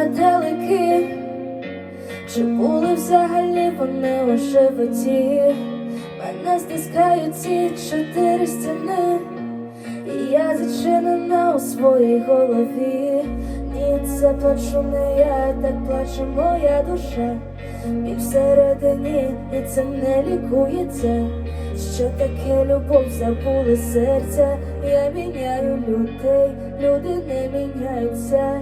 метелики, чи були взагалі вони у животі? Мене стискають ці чотири стіни, і я зачинена у своїй голові. Ні, це плачу не я, так плаче моя душа. Біль всередині, і це не лікується. Що таке любов, забули серця. Я міняю людей, люди не міняються.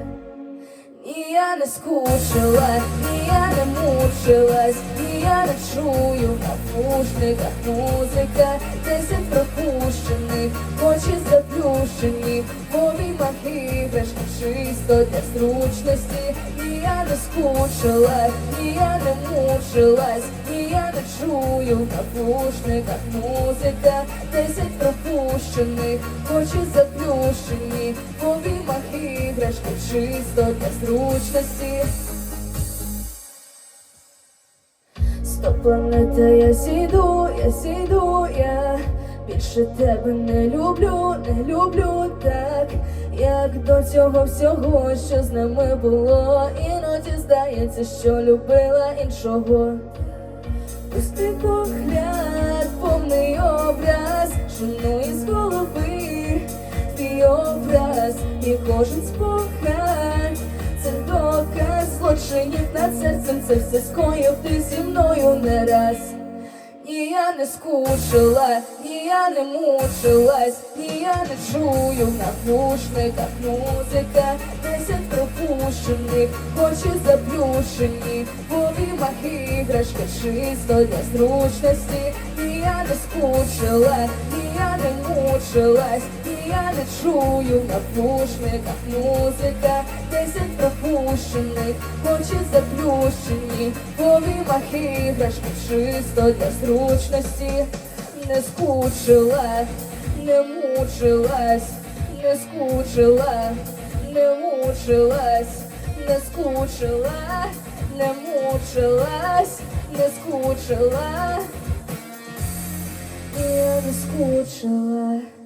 Не скучила, і я не мучилась, і я не чую в навушниках музика, десять пропущених, очі заплющені, повімах іграшки чисто для зручності, ні, я не скучила, ні, я не мучилась, ні, я не чую в навушниках музика, десять пропущених, очі заплющені, повімах іграшки чисто для зручності. Стоп, планета, я сіду, я сіду, я більше тебе не люблю, не люблю так, як до цього всього, що з нами було. Іноді здається, що любила іншого. Пустий погляд, повний образ, шумно із голови, твій образ, і кожен спогад, це доказ злочинів над серцем, це все скоїв ти зі мною не раз. Ні, я не скучила, ні, я не мучилась, ні, я не чую в навушниках музика, десять пропущених, очі заплющені, повімах іграшки чисто для зручності, ні, я не скучила, ні, я не мучилась, я не чую в навушниках музика, десять пропущених, очі заплющені, повімах іграшки чисто для зручності, не скучила, не мучилась, не скучила, не мучилась, не скучила, не мучилась, не скучила, я не скучила.